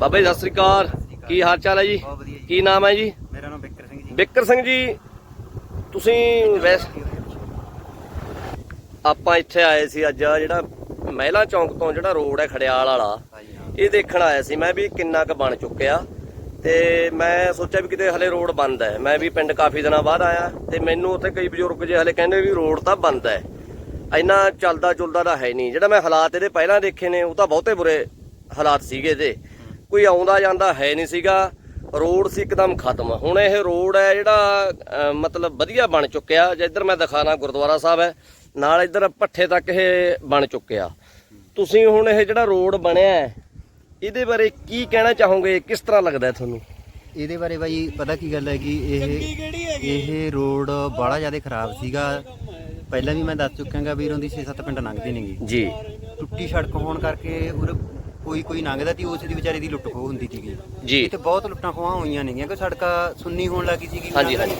ਬਾਬਾ ਜੀ ਸਤਿ ਸ੍ਰੀ ਅਕਾਲ। ਕੀ ਹਾਲ ਚਾਲ ਹੈ ਜੀ? ਬਹੁਤ ਵਧੀਆ ਜੀ। ਕੀ ਨਾਮ ਹੈ ਜੀ? ਮੇਰਾ ਨਾਮ ਬਿਕਰ ਸਿੰਘ ਜੀ। ਬਿੱਕਰ ਸਿੰਘ ਜੀ ਤੁਸੀਂ ਵੈਸ ਆਪਾਂ ਇੱਥੇ ਆਏ ਸੀ ਅੱਜ ਜਿਹੜਾ ਮਹਿਲਾ ਚੌਂਕ ਤੋਂ ਜਿਹੜਾ ਰੋਡ ਹੈ ਖੜਿਆਲ ਵਾਲਾ ਇਹ ਦੇਖਣ ਆਇਆ ਸੀ। ਮੈਂ ਵੀ ਕਿੰਨਾ ਕੁ ਬਣ ਚੁੱਕਿਆ। ਤੇ ਮੈਂ ਸੋਚਿਆ ਵੀ ਕਿਤੇ ਹਲੇ ਰੋਡ ਬੰਦ ਹੈ। ਮੈਂ ਵੀ ਪਿੰਡ ਕਾਫੀ ਦਿਨਾਂ ਬਾਅਦ ਆਇਆ ਤੇ ਮੈਨੂੰ ਉੱਥੇ ਕਈ ਬਜ਼ੁਰਗ ਜੇ ਹਲੇ ਕਹਿੰਦੇ ਵੀ ਰੋਡ ਤਾਂ ਬੰਦ ਹੈ। ਇੰਨਾ ਚੱਲਦਾ ਚੁਲਦਾ ਤਾਂ ਹੈ ਨਹੀਂ। ਜਿਹੜਾ ਮੈਂ ਹਾਲਾਤ ਇਹਦੇ ਪਹਿਲਾਂ ਦੇਖੇ ਨੇ ਉਹ ਤਾਂ ਬਹੁਤੇ ਬੁਰੇ ਹਾਲਾਤ ਸੀਗੇ ਇਹਦੇ। ਕੋਈ ਆਉਂਦਾ ਜਾਂਦਾ ਹੈ ਨਹੀਂ ਸੀਗਾ। ਰੋਡ ਸੀ ਇੱਕਦਮ ਖਤਮ। ਹੁਣ ਇਹ ਰੋਡ ਹੈ ਜਿਹੜਾ ਮਤਲਬ ਵਧੀਆ ਬਣ ਚੁੱਕਿਆ। ਜੇ ਇੱਧਰ ਮੈਂ ਦਿਖਾਣਾ ਗੁਰਦੁਆਰਾ ਸਾਹਿਬ ਹੈ। ਨਾਲ ਇੱਧਰ ਪੱਠੇ ਤੱਕ ਇਹ ਬਣ ਚੁੱਕਿਆ। ਤੁਸੀਂ ਹੁਣ ਇਹ ਜਿਹੜਾ ਰੋਡ ਬਣਿਆ ਹੈ ਇਹਦੇ ਬਾਰੇ ਕੀ ਕਹਿਣਾ ਚਾਹੋਗੇ? ਕਿਸ ਤਰ੍ਹਾਂ ਲੱਗਦਾ ਹੈ ਤੁਹਾਨੂੰ? ਇਹਦੇ ਬਾਰੇ ਬਾਈ ਪਤਾ ਕੀ ਗੱਲ ਹੈ ਕਿ ਇਹ ਇਹ ਰੋਡ ਬੜਾ ਜ਼ਿਆਦਾ ਖਰਾਬ ਸੀਗਾ। ਪਹਿਲਾਂ ਵੀ ਮੈਂ ਦੱਸ ਚੁੱਕਾਂਗਾ ਵੀਰੋਂ ਦੀ 6-7 ਪਿੰਡ ਲੰਘਦੇ ਨੇਗੇ। ਜੀ। ਟੁੱਟੀ ਸੜਕ ਹੋਣ ਕਰਕੇ ਉਰੇ ਕੋਈ ਕੋਈ ਲੰਘਦਾ ਤੀ ਉਸ ਦੀ ਵਿਚਾਰੇ ਦੀ ਲੁੱਟ ਖੋਹ ਹੁੰਦੀ ਸੀਗੀ। ਜੀ। ਇੱਥੇ ਬਹੁਤ ਲੁੱਟਾਂ ਖੋਹਾਂ ਹੋਈਆਂ ਨੇਗੀਆਂ ਕਿ ਸੜਕਾਂ ਸੁੰਨੀ ਹੋਣ ਲੱਗੀ ਸੀਗੀ ਹਾਂਜੀ ਹਾਂਜੀ।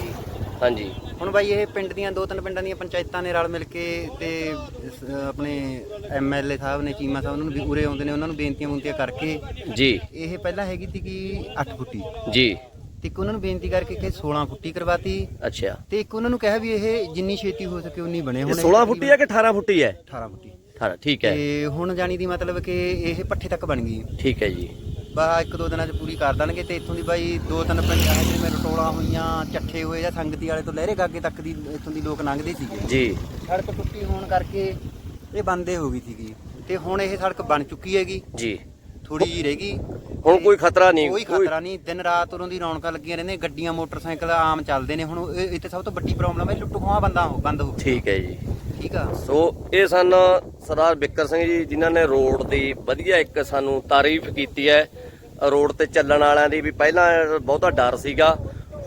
ਹਾਂਜੀ। ਹੁਣ ਬਾਈ ਇਹ ਪਿੰਡ ਦੀਆਂ ਦੋ ਤਿੰਨ ਪਿੰਡਾਂ ਦੀਆਂ ਪੰਚਾਇਤਾਂ ਨੇ ਰਲ ਮਿਲ ਕੇ ਤੇ ਸ- ਆਪਣੇ ਐਮਐਲਏ ਸਾਹਿਬ ਨੇ ਚੀਮਾ ਸਾਹਿਬ ਨੂੰ ਵੀ ਉਰੇ ਆਉਂਦੇ ਨੇ ਉਹਨਾਂ ਨੂੰ ਬੇਨਤੀਆਂ ਬੁੰਤੀਆਂ ਕਰਕੇ ਜੀ। ਇਹ ਪਹਿਲਾਂ ਹੈਗੀ ਸੀ ਕਿ 8 ਫੁੱਟੀ। ਜੀ। ਤੇ ਇੱਕ ਉਹਨਾਂ ਨੂੰ ਬੇਨਤੀ ਕਰਕੇ ਕਿ 16 ਫੁੱਟੀ ਕਰਵਾਤੀ। ਅੱਛਾ। ਤੇ ਇੱਕ ਉਹਨਾਂ ਨੂੰ ਕਿਹਾ ਵੀ ਇਹ ਜਿੰਨੀ ਛੇਤੀ ਹੋ ਸਕੇ ਉਨੀ ਬਣੇ ਹੁਣ 16 ਫੁੱਟੀ ਹੈ ਕਿ 18 ਫੁੱਟੀ ਹੈ? 18 ਫੁੱਟੀ। 18 ਠੀਕ ਹੈ। ਤੇ ਹੁਣ ਜਾਣੀ ਦੀ ਮਤਲਬ ਕਿ ਇਹ ਪੱਠੇ ਤੱਕ ਬਣ ਗਈ। ਠੀਕ ਹੈ ਜੀ। ਬਾ ਇੱਕ ਦੋ ਦਿਨਾਂ 'ਚ ਪੂਰੀ ਕਰ ਦੇਣਗੇ ਤੇ ਇੱਥੋਂ ਦੀ ਬਾਈ ਦੋ ਤਿੰਨ ਪੰਜਾਂ ਜਿਵੇਂ ਰਟੋਲਾ ਹੋਈਆਂ ਚੱਠੇ ਹੋਏ ਜਾਂ ਸੰਗਤੀ ਵਾਲੇ ਤੋਂ ਲਹਿਰੇ ਗਾਗੇ ਤੱਕ ਦੀ ਇੱਥੋਂ ਦੀ ਲੋਕ ਲੰਘਦੇ ਸੀਗੇ। ਜੀ। ਸੜਕ ਟੁੱਟੀ ਹੋਣ ਕਰਕੇ ਇਹ ਬੰਦੇ ਹੋ ਗਈ ਸੀਗੀ। ਤੇ ਹੁਣ ਇਹ ਸੜਕ ਬਣ ਚੁੱਕੀ ਹੈਗੀ। ਜੀ। ਥੋੜੀ ਜਿਹੀ ਰਹਿ ਗਈ। ਹੁਣ ਕੋਈ ਖਤਰਾ ਨਹੀਂ ਕੋਈ ਖਤਰਾ ਨਹੀਂ। ਦਿਨ ਰਾਤ ਉਰੋਂ ਦੀ ਰੌਣਕਾਂ ਲੱਗੀਆਂ ਰਹਿੰਦੀਆਂ ਗੱਡੀਆਂ ਮੋਟਰਸਾਈਕਲ ਆਮ ਚੱਲਦੇ ਨੇ। ਹੁਣ ਇੱਥੇ ਸਭ ਤੋਂ ਵੱਡੀ ਪ੍ਰੋਬਲਮ ਹੈ ਲੁੱਟ ਖੋਹਾਂ ਬੰਦਾ ਬੰਦ ਹੋ ਠੀਕ ਹੈ ਜੀ। ਠੀਕ ਆ। ਸੋ ਇਹ ਸਨ ਸਰਦਾਰ ਬਿੱਕਰ ਸਿੰਘ ਜੀ, ਜਿਨ੍ਹਾਂ ਨੇ ਰੋਡ ਦੀ ਵਧੀਆ ਇੱਕ ਸਾਨੂੰ ਤਾਰੀਫ ਕੀਤੀ ਹੈ। ਰੋਡ ਤੇ ਚੱਲਣ ਵਾਲਿਆਂ ਦੀ ਵੀ ਪਹਿਲਾਂ ਬਹੁਤਾ ਡਰ ਸੀਗਾ।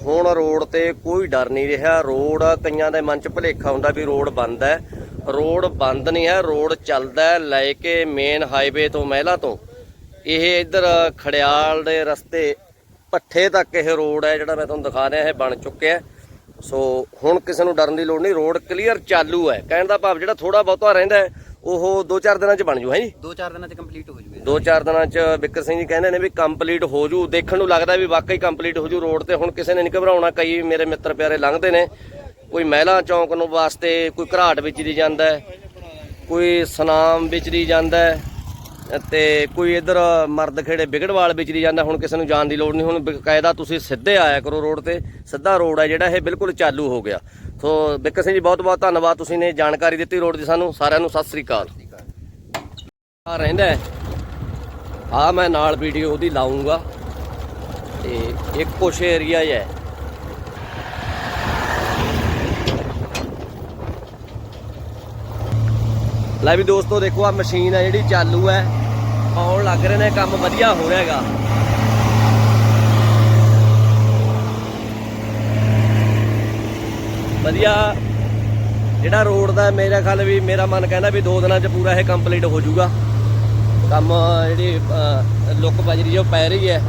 ਹੁਣ ਰੋਡ ਤੇ ਕੋਈ ਡਰ ਨਹੀਂ ਰਿਹਾ। ਰੋਡ ਕਈਆਂ ਦੇ ਮਨ 'ਚ ਭੁਲੇਖਾ ਹੁੰਦਾ ਵੀ ਰੋਡ ਬੰਦ ਹੈ। ਰੋਡ ਬੰਦ ਨਹੀਂ ਹੈ, ਰੋਡ ਚੱਲਦਾ ਹੈ ਲੈ ਕੇ ਮੇਨ ਹਾਈਵੇ ਤੋਂ ਮਹਿਲਾ ਤੋਂ। ਇਹ ਇੱਧਰ ਖੜਿਆਲ ਦੇ ਰਸਤੇ ਪੱਠੇ ਤੱਕ ਇਹ ਰੋਡ ਹੈ, ਜਿਹੜਾ ਮੈਂ ਤੁਹਾਨੂੰ ਦਿਖਾ ਰਿਹਾ, ਇਹ ਬਣ ਚੁੱਕਿਆ ਹੈ। ਸੋ ਹੁਣ ਕਿਸੇ ਨੂੰ ਡਰਨ ਦੀ ਲੋੜ ਨਹੀਂ ਰੋਡ ਕਲੀਅਰ ਚਾਲੂ ਹੈ। ਕਹਿਣ ਦਾ ਭਾਵ ਜਿਹੜਾ ਥੋੜਾ ਬਹੁਤਾ ਰਹਿੰਦਾ ਉਹ 2-4 ਦਿਨਾਂ 'ਚ ਬਣ ਜੂ ਹੈ ਜੀ? ਦੋ ਚਾਰ ਦਿਨਾਂ 'ਚ ਕੰਪਲੀਟ ਹੋ ਜੂਗੇ। 2-4 ਦਿਨਾਂ 'ਚ ਬਿੱਕਰ ਸਿੰਘ ਜੀ ਕਹਿੰਦੇ ਨੇ ਵੀ ਕੰਪਲੀਟ ਹੋ ਜੂ। ਦੇਖਣ ਨੂੰ ਲੱਗਦਾ ਵੀ ਵਾਕਈ ਕੰਪਲੀਟ ਹੋ ਜੂ ਰੋਡ ਤੇ। ਹੁਣ ਕਿਸੇ ਨੇ ਨਹੀਂ ਘਬਰਾਉਣਾ ਕਈ ਮੇਰੇ ਮਿੱਤਰ ਪਿਆਰੇ ਲੰਘਦੇ ਨੇ। ਕੋਈ ਮਹਿਲਾ ਚੌਂਕ ਨੂੰ ਵਾਸਤੇ ਕੋਈ ਘਰਾਟ ਵਿੱਚ ਦੀ ਜਾਂਦਾ ਕੋਈ ਸਨਾਮ ਵਿੱਚ ਦੀ ਜਾਂਦਾ ਤੇ ਕੋਈ ਇਧਰ ਮਰਦ ਖੇੜੇ ਵਿਗੜਵਾਲ ਵਿੱਚ ਦੀ ਜਾਂਦਾ, ਹੁਣ ਕਿਸੇ ਨੂੰ ਜਾਣ ਦੀ ਲੋੜ ਨਹੀਂ, ਹੁਣ ਬਕਾਇਦਾ ਤੁਸੀਂ ਸਿੱਧੇ ਆਇਆ ਕਰੋ ਰੋਡ ਤੇ, ਸਿੱਧਾ ਰੋਡ ਹੈ ਜਿਹੜਾ, ਇਹ ਬਿਲਕੁਲ ਚਾਲੂ ਹੋ ਗਿਆ। ਸੋ ਬਿੱਕਰ ਸਿੰਘ ਜੀ, ਬਹੁਤ ਬਹੁਤ ਧੰਨਵਾਦ, ਤੁਸੀਂ ਨੇ ਜਾਣਕਾਰੀ ਦਿੱਤੀ ਰੋਡ ਦੀ ਸਾਨੂੰ, ਸਾਰਿਆਂ ਨੂੰ ਸਤਿ ਸ੍ਰੀ ਅਕਾਲ। ਆ ਰਹਿੰਦਾ ਹੈ। ਆ ਮੈਂ ਨਾਲ ਵੀਡੀਓ ਉਹਦੀ ਲਾਉਂਗਾ ਤੇ ਇੱਕ ਕੁਛ ਏਰੀਆ ਹੈ। ਲੈ ਵੀ ਦੋਸਤੋ, ਦੇਖੋ ਆ ਮਸ਼ੀਨ ਹੈ ਜਿਹੜੀ ਚਾਲੂ ਹੈ ਆਉਣ ਲੱਗ ਰਹੇ ਨੇ, ਕੰਮ ਵਧੀਆ ਹੋ ਰਿਹਾ ਹੈਗਾ। ਵਧੀਆ। ਜਿਹੜਾ ਰੋਡ ਦਾ, ਮੇਰਾ ਖਿਆਲ ਵੀ, ਮੇਰਾ ਮਨ ਕਹਿੰਦਾ ਵੀ ਦੋ ਦਿਨਾਂ 'ਚ ਪੂਰਾ ਇਹ ਕੰਪਲੀਟ ਹੋ ਜਾਊਗਾ। ਕੰਮ ਜਿਹੜੀ ਲੁੱਕ ਬਜ ਰਹੀ ਹੈ ਉਹ ਪੈ ਰਹੀ ਹੈ।